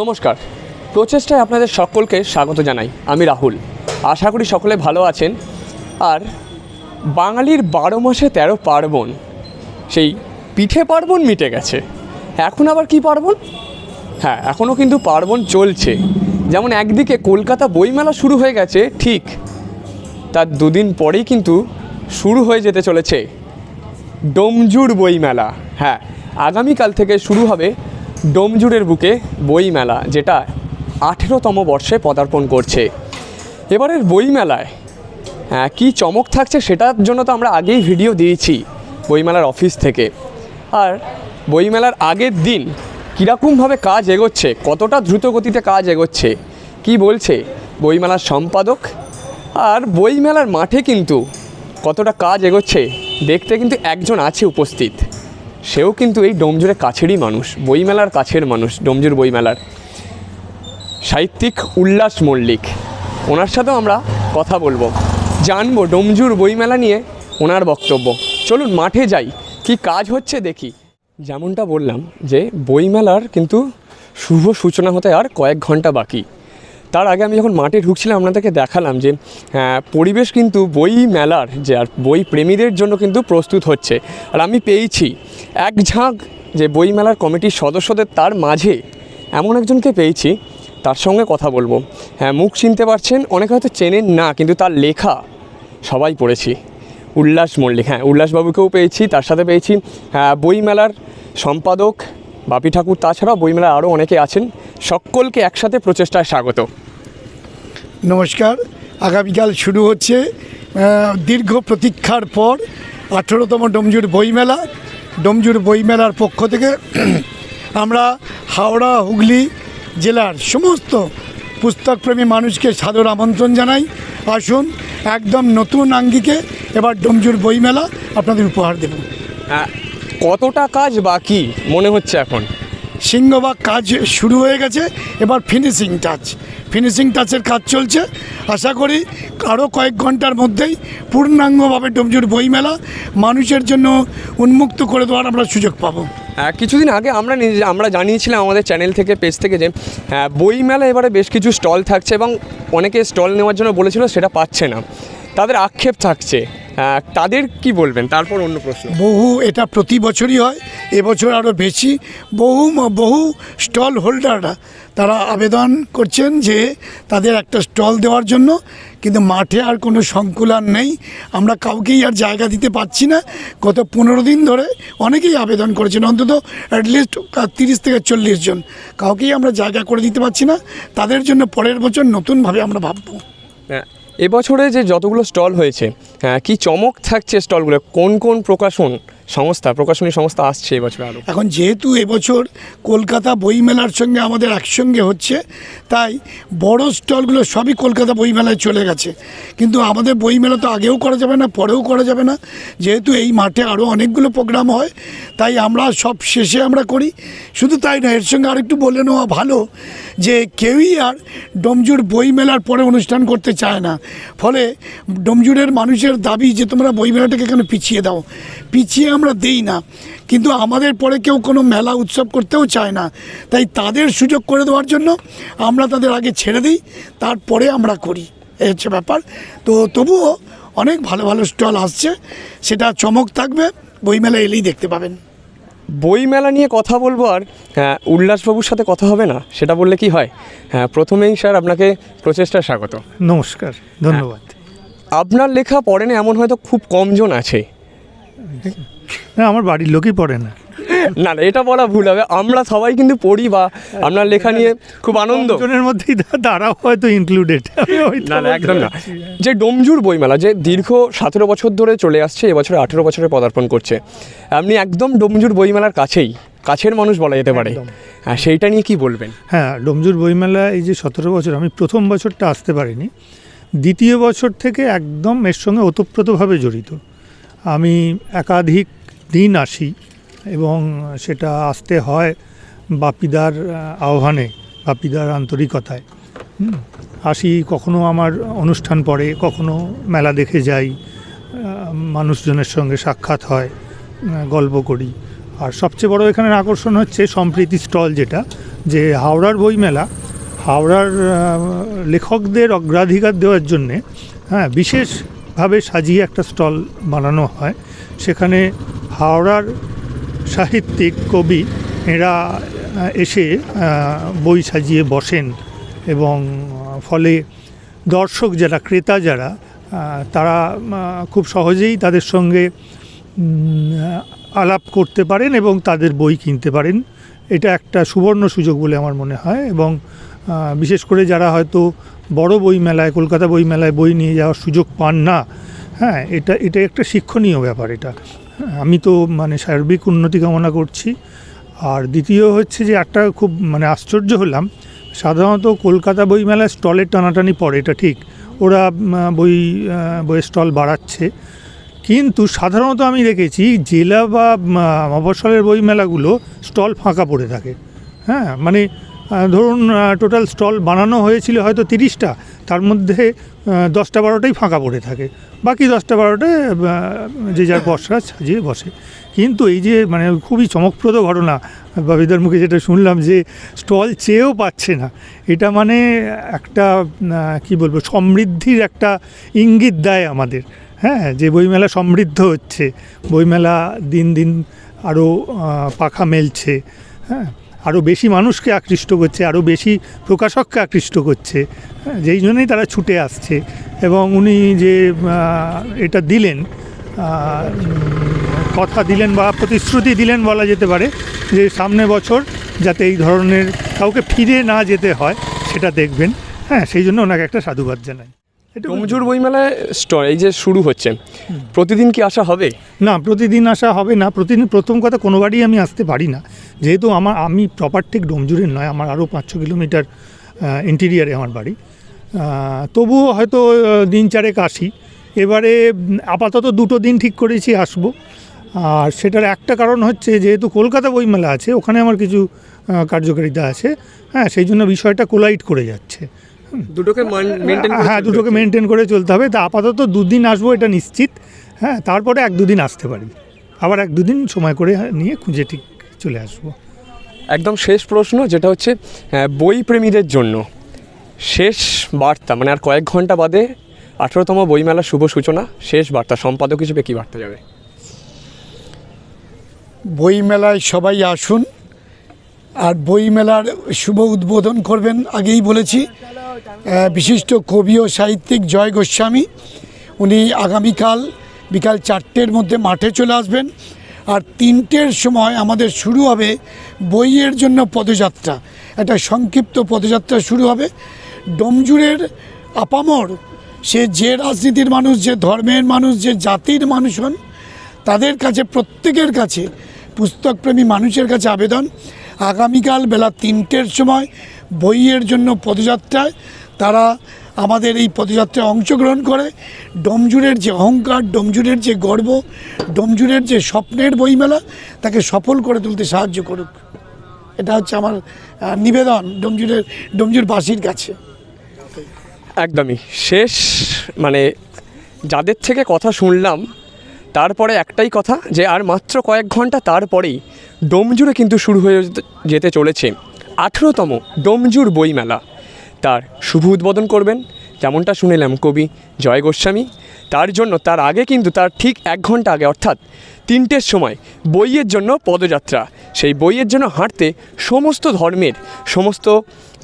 নমস্কার। প্রচেষ্টায় আপনাদের সকলকে স্বাগত জানাই। আমি রাহুল। আশা করি সকলে ভালো আছেন। আর বাঙালির বারো মাসে তেরো পার্বণ, সেই পিঠে পার্বণ মিটে গেছে। এখন আবার কি পার্বণ? হ্যাঁ এখনও কিন্তু পার্বণ চলছে। যেমন একদিকে কলকাতা বইমেলা শুরু হয়ে গেছে, ঠিক তার দুদিন পরেই কিন্তু শুরু হয়ে যেতে চলেছে। ডোমজুর বইমেলা হ্যাঁ আগামীকাল থেকে শুরু হবে ডোমজুরের বুকে বইমেলা, যেটা আঠেরোতম বর্ষে পদার্পণ করছে। এবারের বইমেলায় হ্যাঁ কী চমক থাকছে সেটার জন্য তো আমরা আগেই ভিডিও দিয়েছি বইমেলার অফিস থেকে। আর বইমেলার আগের দিন কীরকমভাবে কাজ এগোচ্ছে, কতটা দ্রুত গতিতে কাজ এগোচ্ছে, কি বলছে বইমেলার সম্পাদক? আর বইমেলার মাঠে কিন্তু কতটা কাজ এগোচ্ছে, দেখতে কিন্তু একজন আছে উপস্থিত। সেও কিন্তু এই ডোমজুরের কাছেরই মানুষ, বইমেলার কাছের মানুষ, ডোমজুর বইমেলার। সাহিত্যিক উল্লাস মল্লিক, ওনার সাথেও আমরা কথা বলব। জানব ডোমজুর বইমেলা নিয়ে ওনার বক্তব্য। চলুন মাঠে যাই, কি কাজ হচ্ছে দেখি। যেমনটা বললাম যে বইমেলার কিন্তু শুভ সূচনা হতে আর কয়েক ঘণ্টা বাকি। তার আগে আমি যখন মাঠে ঢুকছিলাম আপনাদেরকে দেখালাম যে আহ, পরিবেশ কিন্তু বই মেলার যে আর বই প্রেমীদের জন্য কিন্তু প্রস্তুত হচ্ছে। আর আমি পেয়েছি এক ঝাঁক যে বই মেলার কমিটির সদস্যদের তার মাঝে এমন একজনকে পেয়েছি তার সঙ্গে কথা বলব। হ্যাঁ মুখ চিনতে পারছেন অনেকে হয়তো চেনেন না কিন্তু তার লেখা সবাই পড়েছি। উল্লাস মল্লিক হ্যাঁ উল্লাসবাবুকেও পেয়েছি তার সাথে পেয়েছি। হ্যাঁ, বইমেলার সম্পাদক বাপি ঠাকুর তাছাড়াও বইমেলার আরও অনেকে আছেন। সকলকে একসাথে প্রচেষ্টায় স্বাগত। নমস্কার। আগামীকাল শুরু হচ্ছে দীর্ঘ প্রতীক্ষার পর আঠেরোতম ডোমজুর বইমেলা। ডোমজুর বইমেলার পক্ষ থেকে আমরা হাওড়া হুগলি জেলার সমস্ত পুস্তকপ্রেমী মানুষকে সাদর আমন্ত্রণ জানাই। আসুন, একদম নতুন আঙ্গিকে এবার ডোমজুর বইমেলা আপনাদের উপহার দেব। কতটা কাজ বাকি মনে হচ্ছে এখন? সিংহবাগ কাজ শুরু হয়ে গেছে এবার ফিনিশিং টাচ ফিনিশিং টাচের কাজ চলছে। আশা করি আরও কয়েক ঘণ্টার মধ্যেই পূর্ণাঙ্গভাবে ডোমজুর বইমেলা মানুষের জন্য উন্মুক্ত করে দেওয়ার আমরা সুযোগ পাবো। হ্যাঁ, কিছুদিন আগে আমরা আমরা জানিয়েছিলাম আমাদের চ্যানেল থেকে পেজ থেকে যে হ্যাঁ, বইমেলা এবারে বেশ কিছু স্টল থাকছে এবং অনেকে স্টল নেওয়ার জন্য বলেছিল সেটা পাচ্ছে না। তাদের আক্ষেপ থাকছে। তাদের কি বলবেন? তারপর অন্য প্রশ্ন। বহু এটা প্রতি বছরই হয় এবছর আরও বেশি। বহু বহু স্টল হোল্ডাররা তারা আবেদন করছেন যে তাদের একটা স্টল দেওয়ার জন্য কিন্তু মাঠে আর কোনো সংকুলান নেই। আমরা কাউকেই আর জায়গা দিতে পারছি না। গত পনেরো দিন ধরে অনেকেই আবেদন করেছেন অন্তত অ্যাটলিস্ট তিরিশ থেকে চল্লিশ জন। কাউকেই আমরা জায়গা করে দিতে পারছি না। তাদের জন্য পরের বছর নতুনভাবে আমরা ভাববো। হ্যাঁ, এবছরে যে যতগুলো স্টল হয়েছে হ্যাঁ, কী চমক থাকছে স্টলগুলো? কোন কোন প্রকাশন সংস্থা, প্রকাশনী সংস্থা আসছে এবছর আরও। এখন যেহেতু এবছর কলকাতা বইমেলার সঙ্গে আমাদের একসঙ্গে হচ্ছে, তাই বড় স্টলগুলো সবই কলকাতা বইমেলায় চলে গেছে। কিন্তু আমাদের বইমেলা তো আগেও করা যাবে না, পরেও করা যাবে না। যেহেতু এই মাঠে আরও অনেকগুলো প্রোগ্রাম হয়, তাই আমরা সব শেষে আমরা করি। শুধু তাই না, এর সঙ্গে আরেকটু বলে নেওয়া ভালো যে কেউই আর ডোমজুর বইমেলার পরে অনুষ্ঠান করতে চায় না। ফলে ডোমজুরের মানুষের দাবি যে তোমরা বইমেলাটাকে কেন পিছিয়ে দাও? পিছিয়ে আমরা দেই না। কিন্তু আমাদের পরে কেউ কোনো মেলা উৎসব করতেও চায় না। তাই তাদের সুযোগ করে দেওয়ার জন্য আমরা তাদের আগে ছেড়ে দিই তারপরে আমরা করি। এই হচ্ছে ব্যাপার। তো তবুও অনেক ভালো ভালো স্টল আসছে সেটা চমক থাকবে বইমেলা এলেই দেখতে পাবেন। বইমেলা নিয়ে কথা বলব আর হ্যাঁ, উল্লাসবাবুর সাথে কথা হবে না সেটা বললে কি হয়? হ্যাঁ প্রথমেই স্যার আপনাকে প্রচেষ্টা স্বাগত। নমস্কার ধন্যবাদ। আপনার লেখা পড়ে না এমন হয়তো খুব কমজন আছে। না আমার বাড়ির লোকই পড়ে না। না না এটা বলা ভুল হবে। আমরা সবাই কিন্তু পড়ি বা আপনার লেখা নিয়ে খুব আনন্দ। জনের মধ্যেই তারাও হয়তো ইনক্লুডেড না না একদম না। যে ডোমজুর বইমেলা যে দীর্ঘ সতেরো বছর ধরে চলে আসছে এবছরে আঠেরো বছরে পদার্পণ করছে আপনি একদম ডোমজুর বইমেলার কাছেই কাছের মানুষ বলা যেতে পারে। হ্যাঁ সেইটা নিয়ে কি বলবেন? হ্যাঁ ডোমজুর বইমেলা এই যে সতেরো বছর আমি প্রথম বছরটা আসতে পারিনি। দ্বিতীয় বছর থেকে একদম এর সঙ্গে ওতপ্রোতভাবে জড়িত। আমি একাধিক দিন আসি এবং সেটা আসতে হয় বাপিদার আহ্বানে, বাপিদার আন্তরিকতায়। আসি কখনো আমার অনুষ্ঠান পড়ে কখনো মেলা দেখে যাই মানুষজনের সঙ্গে সাক্ষাৎ হয় গল্প করি। আর সবচেয়ে বড় এখানের আকর্ষণ হচ্ছে সম্প্রীতি স্টল যেটা, যে হাওড়ার বইমেলা, হাওড়ার লেখকদের অগ্রাধিকার দেওয়ার জন্যে হ্যাঁ বিশেষভাবে সাজিয়ে একটা স্টল বানানো হয়। সেখানে হাওড়ার সাহিত্যিক কবি এরা এসে বই সাজিয়ে বসেন এবং ফলে দর্শক যারা, ক্রেতা যারা তারা খুব সহজেই তাদের সঙ্গে আলাপ করতে পারেন এবং তাদের বই কিনতে পারেন। এটা একটা সুবর্ণ সুযোগ বলে আমার মনে হয় এবং বিশেষ করে যারা হয়তো বড় বই মেলায়, কলকাতা বই মেলায় বই নিয়ে যাওয়ার সুযোগ পান না হ্যাঁ এটা এটা একটা শিক্ষণীয় ব্যাপার এটা। আমি তো মানে সার্বিক উন্নতি কামনা করছি। আর দ্বিতীয় হচ্ছে যে একটা খুব মানে আশ্চর্য হলাম সাধারণত কলকাতা বইমেলায় স্টলের টানাটানি পড়ে এটা ঠিক। ওরা বই বইয়ের স্টল বাড়াচ্ছে। কিন্তু সাধারণত আমি দেখেছি জেলা বা উম, মফস্বলের বইমেলাগুলো স্টল ফাঁকা পড়ে থাকে। হ্যাঁ মানে ধরুন টোটাল স্টল বানানো হয়েছিল হয়তো তিরিশটা, তার মধ্যে দশটা বারোটাই ফাঁকা পড়ে থাকে। বাকি দশটা বারোটায় যে যার বসরা সাজিয়ে বসে। কিন্তু এই যে মানে খুবই চমকপ্রদ ঘটনা, বাবিদার মুখে যেটা শুনলাম যে স্টল চেয়েও পাচ্ছে না। এটা মানে একটা কি বলব, সমৃদ্ধির একটা ইঙ্গিত দেয় আমাদের। হ্যাঁ যে বইমেলা সমৃদ্ধ হচ্ছে, বইমেলা দিন দিন আরও পাখা মেলছে। হ্যাঁ আরও বেশি মানুষকে আকৃষ্ট করছে আরও বেশি প্রকাশককে আকৃষ্ট করছে যেই জন্যই তারা ছুটে আসছে। এবং উনি যে এটা দিলেন কথা দিলেন বা প্রতিশ্রুতি দিলেন বলা যেতে পারে যে সামনে বছর যাতে এই ধরনের কাউকে ফিরে না যেতে হয় সেটা দেখবেন। হ্যাঁ সেই জন্য ওনাকে একটা সাধুবাদ জানাই। এটা ডোমজুর বইমেলায় স্টল এই যে শুরু হচ্ছে প্রতিদিন কি আসা হবে? না প্রতিদিন আসা হবে না। প্রতিদিন প্রথম কথা কোনো বাড়ি আমি আসতে পারি না। যেহেতু আমার আমি প্রপার ঠিক ডোমজুরের নয় আমার আরও পাঁচ ছ কিলোমিটার ইন্টিরিয়ারে আমার বাড়ি। তবুও হয়তো দিন চারেক আসি। এবারে আপাতত দুটো দিন ঠিক করেছি আসব। আর সেটার একটা কারণ হচ্ছে যেহেতু কলকাতা বইমেলা আছে ওখানে আমার কিছু কার্যকারিতা আছে। হ্যাঁ সেই জন্য বিষয়টা কোলাইট করে যাচ্ছে। দুটোকে হ্যাঁ দুটোকে মেনটেন করে চলতে হবে। তা আপাতত দুদিন আসব এটা নিশ্চিত। হ্যাঁ তারপরে এক দুদিন আসতে পারি। আবার এক দুদিন সময় করে নিয়ে খুঁজে ঠিক চলে আসব। একদম শেষ প্রশ্ন যেটা হচ্ছে আহ, বই প্রেমীদের জন্য। শেষ বার্তা মানে আর কয়েক ঘণ্টা বাদে আঠেরোতম বইমেলার শুভ সূচনা শেষ বার্তা। সম্পাদক হিসেবে কী বার্তা যাবে? বইমেলায় সবাই আসুন আর বইমেলার শুভ উদ্বোধন করবেন আগেই বলেছি বিশিষ্ট কবি ও সাহিত্যিক জয় গোস্বামী। উনি আগামীকাল বিকাল চারটের মধ্যে মাঠে চলে আসবেন। আর তিনটের সময় আমাদের শুরু হবে বইয়ের জন্য পদযাত্রা। একটা সংক্ষিপ্ত পদযাত্রা শুরু হবে। ডোমজুরের আপামর, সে যে রাজনীতির মানুষ, যে ধর্মের মানুষ, যে জাতির মানুষ হন, তাদের কাছে, প্রত্যেকের কাছে পুস্তকপ্রেমী মানুষের কাছে আবেদন। আগামীকাল বেলা তিনটের সময় বইয়ের জন্য পদযাত্রায় তারা আমাদের এই পদযাত্রায় অংশগ্রহণ করে। ডোমজুরের যে অহংকার, ডোমজুরের যে গর্ব, ডোমজুরের যে স্বপ্নের বইমেলা, তাকে সফল করে তুলতে সাহায্য করুক। এটা হচ্ছে আমার নিবেদন ডোমজুরের, ডোমজুরবাসীর কাছে। একদমই। শেষ মানে যাদের থেকে কথা শুনলাম, তারপরে একটাই কথা যে আর মাত্র কয়েক ঘণ্টা তারপরেই ডোমজুরে কিন্তু শুরু হয়ে যেতে চলেছে আঠেরোতম ডোমজুর বইমেলা। তার শুভ উদ্বোধন করবেন। যেমনটা শুনেলাম কবি জয় গোস্বামী। তার জন্য তার আগে কিন্তু তার ঠিক এক ঘণ্টা আগে অর্থাৎ তিনটের সময় বইয়ের জন্য পদযাত্রা। সেই বইয়ের জন্য হাঁটতে সমস্ত ধর্মের, সমস্ত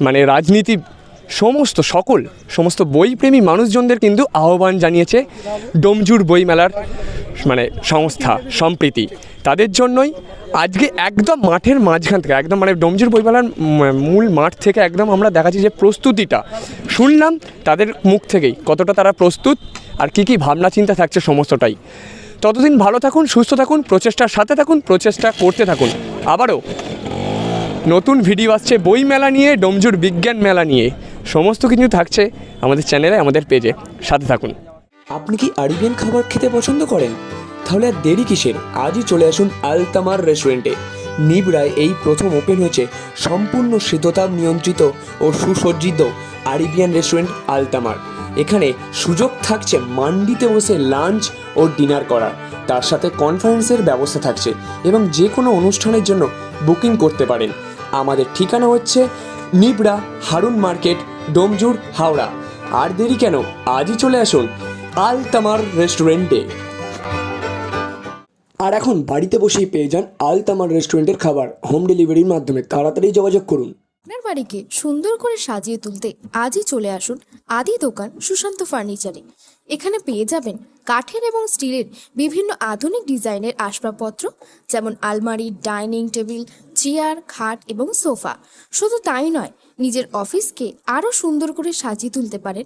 মানে রাজনীতি সমস্ত সকল, সমস্ত বইপ্রেমী মানুষজনদের কিন্তু আহ্বান জানিয়েছে ডোমজুর বইমেলার মানে সংস্থা, সম্প্রীতি। তাদের জন্যই আজকে একদম মাঠের মাঝখান থেকে, একদম মানে ডোমজুর বইমেলার মূল মাঠ থেকে একদম আমরা দেখাচ্ছি যে প্রস্তুতিটা। শুনলাম তাদের মুখ থেকেই কতটা তারা প্রস্তুত আর কি কি ভাবনা চিন্তা থাকছে সমস্তটাই। ততদিন ভালো থাকুন, সুস্থ থাকুন, প্রচেষ্টার সাথে থাকুন, প্রচেষ্টা করতে থাকুন। আবারও নতুন ভিডিও আসছে বই মেলা নিয়ে, ডোমজুর বিজ্ঞান মেলা নিয়ে। সমস্ত কিছু থাকছে আমাদের চ্যানেলে, আমাদের পেজে সাথে থাকুন। আপনি কি আরবিয়ান খাবার খেতে পছন্দ করেন? তাহলে আর দেরি কিসের? আজই চলে আসুন আলতামার রেস্টুরেন্টে নিবরায় এই প্রথম ওপেন হয়েছে সম্পূর্ণ শীততাপ নিয়ন্ত্রিত ও সুসজ্জিত আরিবিয়ান রেস্টুরেন্ট আলতামার। এখানে সুযোগ থাকছে মান্ডিতে বসে লাঞ্চ ও ডিনার করার। তার সাথে কনফারেন্সের ব্যবস্থা থাকছে এবং যে কোনো অনুষ্ঠানের জন্য বুকিং করতে পারেন। আমাদের ঠিকানা হচ্ছে নিবড়া, হারুন মার্কেট, ডোমজুর, হাওড়া। আর দেরি কেন? আজই চলে আসুন আল তামার রেস্টুরেন্টে। আর এখন বাড়িতে বসেই পেয়ে যান আল তামার রেস্টুরেন্টের খাবার। হোম ডেলিভারির মাধ্যমে তাড়াতাড়ি যোগাযোগ করুন। আপনার বাড়িকে সুন্দর করে সাজিয়ে তুলতে আজই চলে আসুন আদি দোকান সুশান্ত ফার্নিচারে। এখানে পেয়ে যাবেন কাঠের এবং স্টিলের বিভিন্ন আধুনিক ডিজাইনের আসবাবপত্র, যেমন আলমারি, ডাইনিং টেবিল, চেয়ার, খাট এবং সোফা। শুধু তাই নয়, নিজের অফিসকে আরও সুন্দর করে সাজিয়ে তুলতে পারেন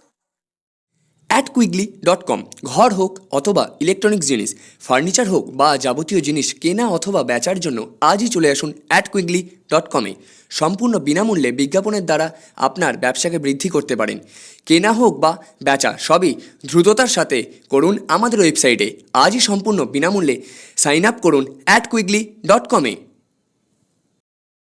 অ্যাট কুইকলি ডট কম ঘর হোক অথবা ইলেকট্রনিক্স জিনিস ফার্নিচার হোক বা যাবতীয় জিনিস কেনা অথবা বেচার জন্য আজই চলে আসুন অ্যাট কুইকলি ডট কমে সম্পূর্ণ বিনামূল্যে বিজ্ঞাপনের দ্বারা আপনার ব্যবসাকে বৃদ্ধি করতে পারেন। কেনা হোক বা বেচা সবই দ্রুততার সাথে করুন আমাদের ওয়েবসাইটে আজই সম্পূর্ণ বিনামূল্যে সাইন আপ করুন অ্যাট কুইকলি ডট কমে